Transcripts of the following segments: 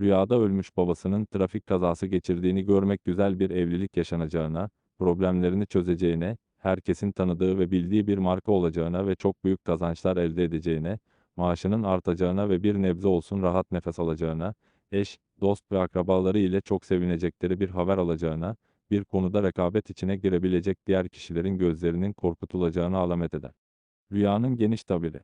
Rüyada ölmüş babasının trafik kazası geçirdiğini görmek güzel bir evlilik yaşanacağına, problemlerini çözeceğine, herkesin tanıdığı ve bildiği bir marka olacağına ve çok büyük kazançlar elde edeceğine, maaşının artacağına ve bir nebze olsun rahat nefes alacağına, eş, dost ve akrabaları ile çok sevinecekleri bir haber alacağına, bir konuda rekabet içine girebilecek diğer kişilerin gözlerinin korkutulacağına alamet eder. Rüyanın geniş tabiri.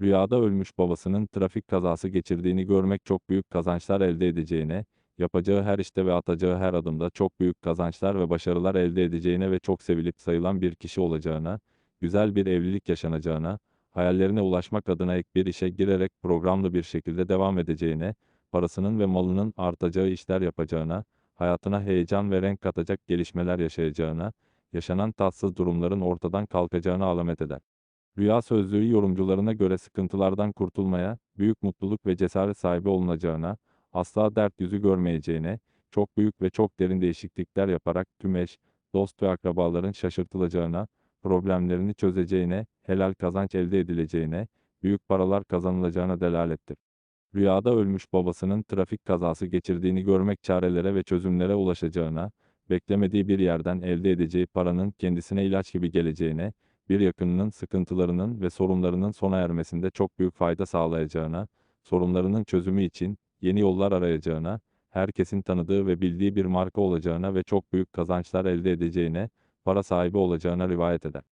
Rüyada ölmüş babasının trafik kazası geçirdiğini görmek çok büyük kazançlar elde edeceğine, yapacağı her işte ve atacağı her adımda çok büyük kazançlar ve başarılar elde edeceğine ve çok sevilip sayılan bir kişi olacağına, güzel bir evlilik yaşanacağına, hayallerine ulaşmak adına ek bir işe girerek programlı bir şekilde devam edeceğine, parasının ve malının artacağı işler yapacağına, hayatına heyecan ve renk katacak gelişmeler yaşayacağına, yaşanan tatsız durumların ortadan kalkacağına alamet eder. Rüya sözlüğü yorumcularına göre sıkıntılardan kurtulmaya, büyük mutluluk ve cesaret sahibi olunacağına, asla dert yüzü görmeyeceğine, çok büyük ve çok derin değişiklikler yaparak tüm eş, dost ve akrabaların şaşırtılacağına, problemlerini çözeceğine, helal kazanç elde edileceğine, büyük paralar kazanılacağına delalettir. Rüyada ölmüş babasının trafik kazası geçirdiğini görmek çarelere ve çözümlere ulaşacağına, beklemediği bir yerden elde edeceği paranın kendisine ilaç gibi geleceğine, bir yakınının sıkıntılarının ve sorunlarının sona ermesinde çok büyük fayda sağlayacağına, sorunlarının çözümü için yeni yollar arayacağına, herkesin tanıdığı ve bildiği bir marka olacağına ve çok büyük kazançlar elde edeceğine, para sahibi olacağına rivayet eder.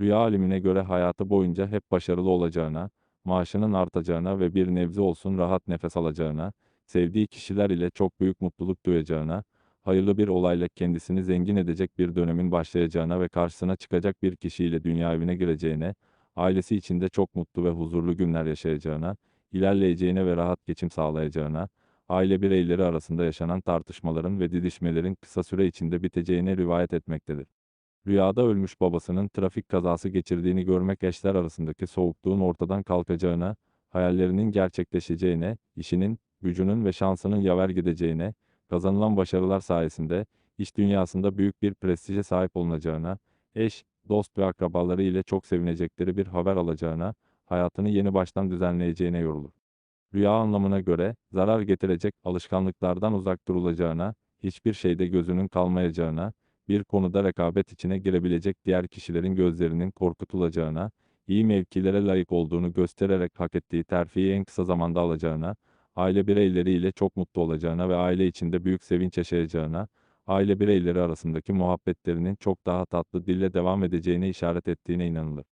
Rüya alimine göre hayatı boyunca hep başarılı olacağına, maaşının artacağına ve bir nebze olsun rahat nefes alacağına, sevdiği kişiler ile çok büyük mutluluk duyacağına, hayırlı bir olayla kendisini zengin edecek bir dönemin başlayacağına ve karşısına çıkacak bir kişiyle dünya evine gireceğine, ailesi içinde çok mutlu ve huzurlu günler yaşayacağına, ilerleyeceğine ve rahat geçim sağlayacağına, aile bireyleri arasında yaşanan tartışmaların ve didişmelerin kısa süre içinde biteceğine rivayet etmektedir. Rüyada ölmüş babasının trafik kazası geçirdiğini görmek eşler arasındaki soğukluğun ortadan kalkacağına, hayallerinin gerçekleşeceğine, işinin, gücünün ve şansının yaver gideceğine, kazanılan başarılar sayesinde iş dünyasında büyük bir prestije sahip olunacağına, eş, dost ve akrabaları ile çok sevinecekleri bir haber alacağına, hayatını yeni baştan düzenleyeceğine yorulur. Rüya anlamına göre, zarar getirecek alışkanlıklardan uzak durulacağına, hiçbir şeyde gözünün kalmayacağına, bir konuda rekabet içine girebilecek diğer kişilerin gözlerinin korkutulacağına, iyi mevkilere layık olduğunu göstererek hak ettiği terfiyi en kısa zamanda alacağına, aile bireyleriyle çok mutlu olacağına ve aile içinde büyük sevinç yaşayacağına, aile bireyleri arasındaki muhabbetlerinin çok daha tatlı dille devam edeceğine işaret ettiğine inanılır.